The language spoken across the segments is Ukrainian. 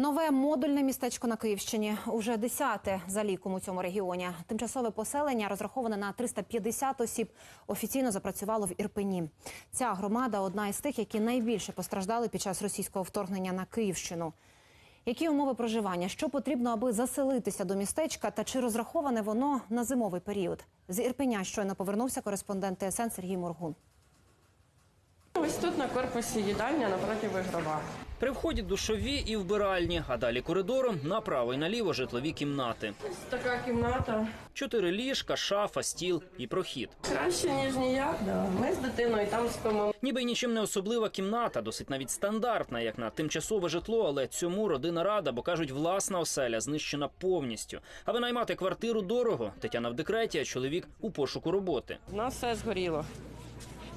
Нове модульне містечко на Київщині уже десяте за ліком у цьому регіоні. Тимчасове поселення розраховане на 350 осіб. Офіційно запрацювало в Ірпені. Ця громада одна із тих, які найбільше постраждали під час російського вторгнення на Київщину. Які умови проживання? Що потрібно, аби заселитися до містечка? Та чи розраховане воно на зимовий період? З Ірпеня щойно повернувся кореспондент ТСН Сергій Моргун. Ось тут на корпусі їдальня напроти вигрова. При вході душові і вбиральні, а далі коридором направо і наліво житлові кімнати. Ось така кімната. Чотири ліжка, шафа, стіл і прохід. Краще, ніж ніяк. Да. Ми з дитиною там спимо. Ніби й нічим не особлива кімната, досить навіть стандартна, як на тимчасове житло, але цьому родина рада, бо кажуть, власна оселя знищена повністю. А винаймати квартиру дорого. Тетяна в декреті, а чоловік у пошуку роботи. У нас все згоріло.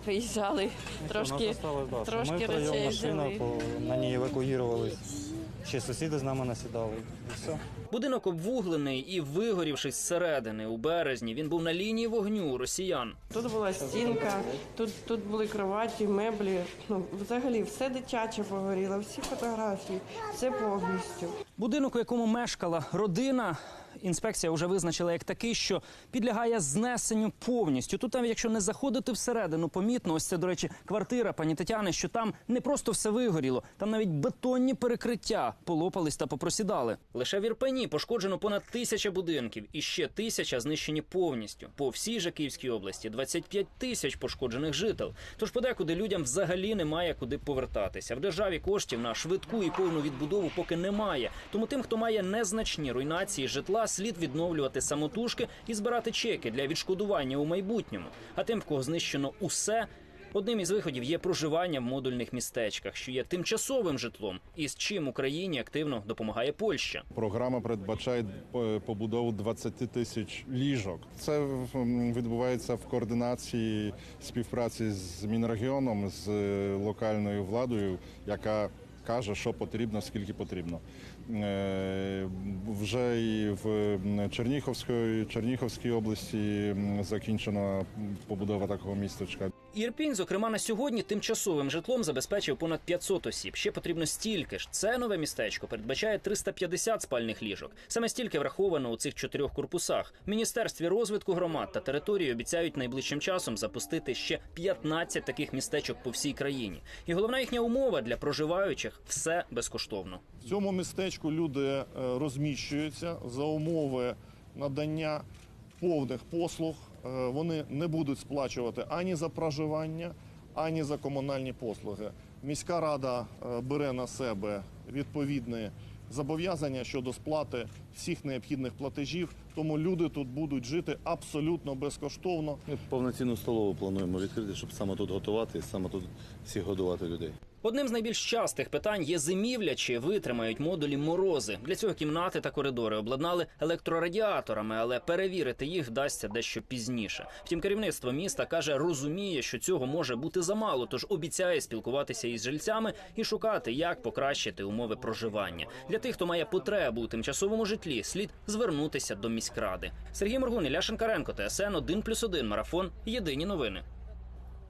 Приїжджали, трошки, да, трошки ми речей машина, на ній евакуювалися. Ще сусіди з нами насідали. І все. Будинок обвуглений і вигорівши зсередини у березні. Він був на лінії вогню у росіян. Тут була стінка, тут, тут були кроваті, меблі. Ну, взагалі, все дитяче погоріло, всі фотографії, все повністю. Будинок, у якому мешкала родина, інспекція вже визначила як такий, що підлягає знесенню повністю. Тут, навіть якщо не заходити всередину, помітно, ось це, до речі, квартира пані Тетяни, що там не просто все вигоріло, там навіть бетонні перекриття полопались та попросідали. Лише в Ірпені пошкоджено понад тисяча будинків і ще тисяча знищені повністю. По всій же Київській області 25 тисяч пошкоджених жител. Тож подекуди людям взагалі немає куди повертатися. В державі коштів на швидку і повну відбудову поки немає. Тому тим, хто має незначні руйнації житла, слід відновлювати самотужки і збирати чеки для відшкодування у майбутньому. А тим, в кого знищено усе. Одним із виходів є проживання в модульних містечках, що є тимчасовим житлом, і з чим Україні активно допомагає Польща. Програма передбачає е, побудову 20 тисяч ліжок. Це відбувається в координації співпраці з Мінрегіоном, з е, локальною владою, яка каже, що потрібно, скільки потрібно. Е, Вже і в Черніховській Черніговській області закінчена побудова такого містечка. Ірпінь, зокрема, на сьогодні тимчасовим житлом забезпечив понад 500 осіб. Ще потрібно стільки ж. Це нове містечко передбачає 350 спальних ліжок. Саме стільки враховано у цих чотирьох корпусах. В міністерстві розвитку громад та території обіцяють найближчим часом запустити ще 15 таких містечок по всій країні. І головна їхня умова для проживаючих все безкоштовно. В цьому містечку люди е, розміщуються за умови надання повних послуг. Е, Вони не будуть сплачувати ані за проживання, ані за комунальні послуги. Міська рада е, бере на себе відповідне зобов'язання щодо сплати всіх необхідних платежів, тому люди тут будуть жити абсолютно безкоштовно. Ми повноцінну столову плануємо відкрити, щоб саме тут готувати і саме тут всіх годувати людей. Одним з найбільш частих питань є зимівля, чи витримають модулі морози. Для цього кімнати та коридори обладнали електрорадіаторами, але перевірити їх вдасться дещо пізніше. Втім, керівництво міста каже, розуміє, що цього може бути замало, тож обіцяє спілкуватися із жильцями і шукати, як покращити умови проживання. Для тих, хто має потребу у тимчасовому житлі, слід звернутися до міськради. Сергій Моргун, Ілля Шинкаренко, ТСН 1+,1, Марафон. Єдині новини.